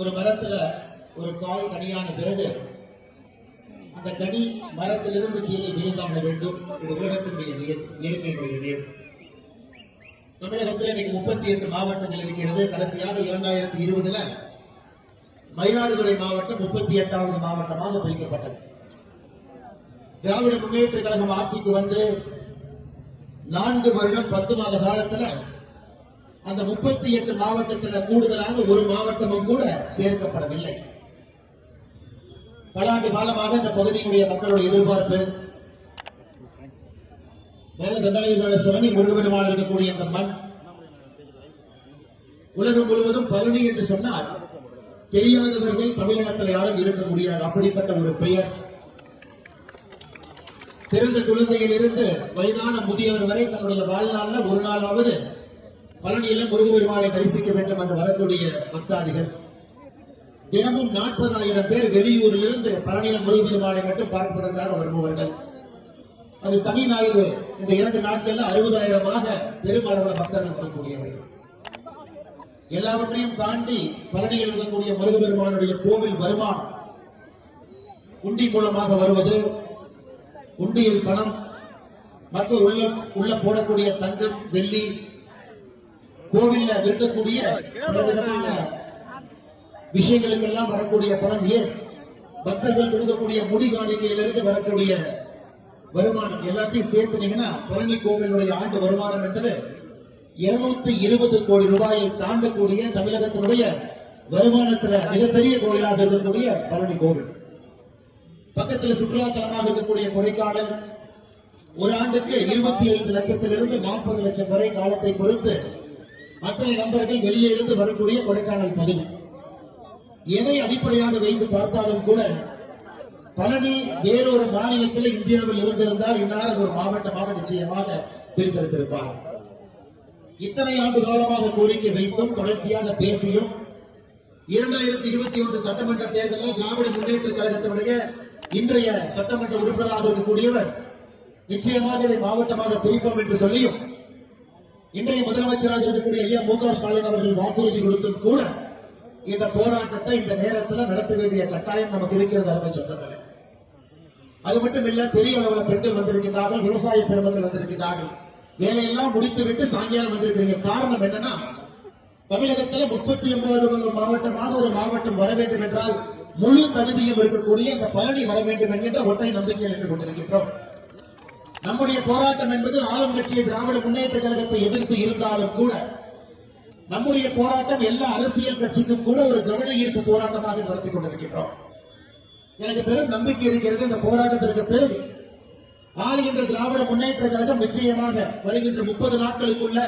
ஒரு மரத்துல ஒரு காய் கனியான பிறகு அந்த கனி மரத்திலிருந்து கீழே விழுந்தாக வேண்டும். இது உலகத்தினுடைய இயற்கையினுடைய நியதி தமிழகத்தில் இன்னைக்கு முப்பத்தி எட்டு மாவட்டங்கள் இருக்கிறது. கடைசியாக இரண்டாயிரத்தி இருபதுல மயிலாடுதுறை மாவட்டம் முப்பத்தி எட்டாவது மாவட்டமாக பிரிக்கப்பட்டது. திராவிட முன்னேற்ற கழகம் ஆட்சிக்கு வந்து நான்கு வருடம் பத்து மாத காலத்துல அந்த முப்பத்தி எட்டு மாவட்டத்தில் கூடுதலாக ஒரு மாவட்டமும் கூட சேர்க்கப்படவில்லை. பல ஆண்டு காலமாக இந்த பகுதியினுடைய மக்களுடைய எதிர்பார்ப்பு மேல சுவாமி முருகபெருமான் இருக்கக்கூடிய அந்த மண் உலகம் முழுவதும் பருணி என்று சொன்னால் தெரியாதவர்கள் தமிழகத்தில் யாரும் இருக்க முடியாது. அப்படிப்பட்ட ஒரு பெயர். பிறந்த குழந்தையிலிருந்து வயதான முதியவர் வரை தன்னுடைய வாழ்நாளில் ஒரு நாளாவது பழனியில முருகபெருமானை தரிசிக்க வேண்டும் என்று வரக்கூடிய பக்தாதிகள். தினமும் நாற்பதாயிரம் பேர் வெளியூரிலிருந்து பழனியில முருகபெருமானை மட்டும் பார்ப்பதற்காக வருபவர்கள். அது சனி ஞாயிறு இந்த இரண்டு நாட்கள்ல அறுபதாயிரமாக பெருமளவில் பக்தர்கள் வரக்கூடியவர்கள். எல்லாவற்றையும் தாண்டி பழனியில் இருக்கக்கூடிய முருகபெருமானுடைய கோவில் வருமானம். உண்டி மூலமாக வருவது உண்டியில் பணம் மற்ற உள்ள உள்ள போடக்கூடிய தங்கம் வெள்ளி கோவில்ல விற்கக்கூடிய பலவிதமான விஷயங்களுக்கெல்லாம் வரக்கூடிய பணம் ஏன்? பக்தர்கள் கொடுக்கக்கூடிய முடி காணிக்கையிலிருந்து வரக்கூடிய வருமானம். எல்லாத்தையும் சேர்த்துனீங்கன்னா பழனி கோவிலுடைய ஆண்டு வருமானம் என்பது இருநூத்தி இருபது கோடி ரூபாயை தாண்டக்கூடிய தமிழகத்தினுடைய வருமானத்துல மிகப்பெரிய கோயிலாக இருக்கக்கூடிய பழனி கோவில். பக்கத்துல சுற்றுலா தலமாக இருக்கக்கூடிய கொடைக்கானல் ஒரு ஆண்டுக்கு இருபத்தி ஐந்து லட்சத்திலிருந்து நாற்பது லட்சம் வரை காலத்தை பொறுத்து அத்தனை நபர்கள் வெளியே இருந்து வரக்கூடிய கொடைக்கானல் பகுதி. எதை அடிப்படையாக வைத்து பார்த்தாலும் கூட பழனி வேறொரு மாநிலத்தில் இந்தியாவில் இருந்திருந்தால் இன்னார் அது ஒரு மாவட்டமாக நிச்சயமாக பிரித்தெடுத்திருப்பார். இத்தனை ஆண்டு காலமாக கோரிக்கை வைத்தும் தொடர்ச்சியாக பேசியும் இரண்டாயிரத்தி இருபத்தி ஒன்று சட்டமன்ற தேர்தலில் திராவிட முன்னேற்ற கழகத்தினுடைய இன்றைய சட்டமன்ற உறுப்பினராக இருக்கக்கூடியவர் நிச்சயமாக இதை மாவட்டமாக குறிப்போம் என்று சொல்லியும் இன்றைய முதலமைச்சராக இருக்கக்கூடிய ஐயா மு க ஸ்டாலின் அவர்கள் வாக்குறுதி கொடுத்தும் கூட இந்த போராட்டத்தை இந்த நேரத்தில் நடத்த வேண்டிய கட்டாயம் நமக்கு இருக்கிறது அருமை சொந்தங்களே. அது மட்டும் இல்ல பெரிய அளவுல பெண்கள் வந்திருக்கின்றார்கள் விவசாய பெருமக்கள் வந்திருக்கின்றார்கள். வேலையெல்லாம் முடித்துவிட்டு சாயங்காலம் வந்திருக்கிறீங்க. காரணம் என்னன்னா தமிழகத்துல முப்பத்தி ஒன்பது மாவட்டமாக ஒரு மாவட்டம் வர வேண்டும் என்றால் முழு தகுதியும் இருக்கக்கூடிய இந்த பழனி வர வேண்டும் என்கின்ற ஒற்றை நம்பிக்கையில் நின்று கொண்டிருக்கின்றோம். நம்முடைய போராட்டம் என்பது ஆளும் கட்சியை திராவிட முன்னேற்ற கழகத்தை எதிர்த்து இருந்தாலும் கூட நம்முடைய போராட்டம் எல்லா அரசியல் கட்சிக்கும் கூட ஒரு கவன ஈர்ப்பு போராட்டமாக நடத்தி கொண்டிருக்கின்றோம். எனக்கு பெரும் நம்பிக்கை இருக்கிறது இந்த போராட்டத்திற்கு பிறகு. ஆளுகின்ற திராவிட முன்னேற்ற கழகம் நிச்சயமாக வருகின்ற முப்பது நாட்களுக்குள்ள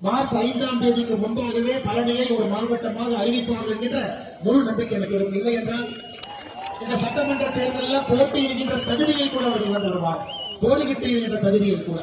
மார்ச் ஐந்தாம் தேதிக்கு முன்பாகவே பழனியை ஒரு மாவட்டமாக அறிவிப்பார்கள் என்கின்ற முழு நம்பிக்கை எனக்கு இருக்கு. இல்லை என்றால் இந்த சட்டமன்ற தேர்தலில் போட்டியிடுகின்ற தகுதியை கூட அவர்கள் இழந்து விடுவார் போட்டியிட்டு இருக்கின்ற தகுதியை கூட.